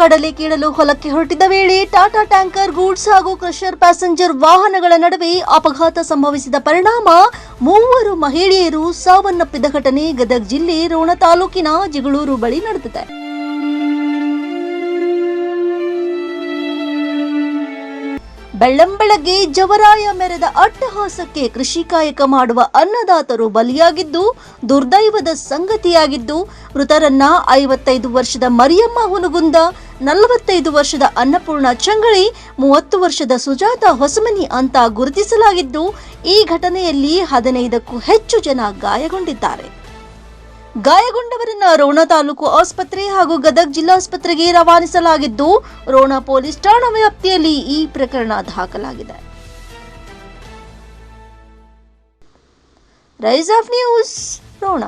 ಕಡಲೆ ಕೀಳಲು ಹೊಲಕ್ಕೆ ಹೊರಟಿದ್ದ ವೇಳೆ ಟಾಟಾ ಟ್ಯಾಂಕರ್, ಗೂಡ್ಸ್ ಹಾಗೂ ಕ್ರಷರ್ ಪ್ಯಾಸೆಂಜರ್ ವಾಹನಗಳ ನಡುವೆ ಅಪಘಾತ ಸಂಭವಿಸಿದ ಪರಿಣಾಮ ಮೂವರು ಮಹಿಳೆಯರು ಸಾವನ್ನಪ್ಪಿದ ಘಟನೆ ಗದಗ ಜಿಲ್ಲೆ ರೋಣ ತಾಲೂಕಿನ ಜಿಗಳೂರು ಬಳಿ ನಡೆದಿದೆ. ಬೆಳ್ಳಂಬೆಳಗ್ಗೆ ಜವರಾಯ ಮೆರೆದ ಅಟ್ಟಹಾಸಕ್ಕೆ ಕೃಷಿ ಕಾಯಕ ಮಾಡುವ ಅನ್ನದಾತರು ಬಲಿಯಾಗಿದ್ದು, ದುರ್ದೈವದ ಸಂಗತಿಯಾಗಿದ್ದು, ಮೃತರನ್ನ ಐವತ್ತೈದು ವರ್ಷದ ಮರಿಯಮ್ಮ ಹುನಗುಂದ, ನಲವತ್ತೈದು ವರ್ಷದ ಅನ್ನಪೂರ್ಣ ಚಂಗಳಿ, ಮೂವತ್ತು ವರ್ಷದ ಸುಜಾತ ಹೊಸಮನಿ ಅಂತ ಗುರುತಿಸಲಾಗಿದ್ದು, ಈ ಘಟನೆಯಲ್ಲಿ ಹದಿನೈದಕ್ಕೂ ಹೆಚ್ಚು ಜನ ಗಾಯಗೊಂಡಿದ್ದಾರೆ. ಗಾಯಗೊಂಡವರನ್ನ ರೋಣ ತಾಲೂಕು ಆಸ್ಪತ್ರೆ ಹಾಗೂ ಗದಗ ಜಿಲ್ಲಾಸ್ಪತ್ರೆಗೆ ರವಾನಿಸಲಾಗಿದ್ದು, ರೋಣ ಪೊಲೀಸ್ ಠಾಣಾ ವ್ಯಾಪ್ತಿಯಲ್ಲಿ ಈ ಪ್ರಕರಣ ದಾಖಲಾಗಿದೆ. Rise of news, Rona.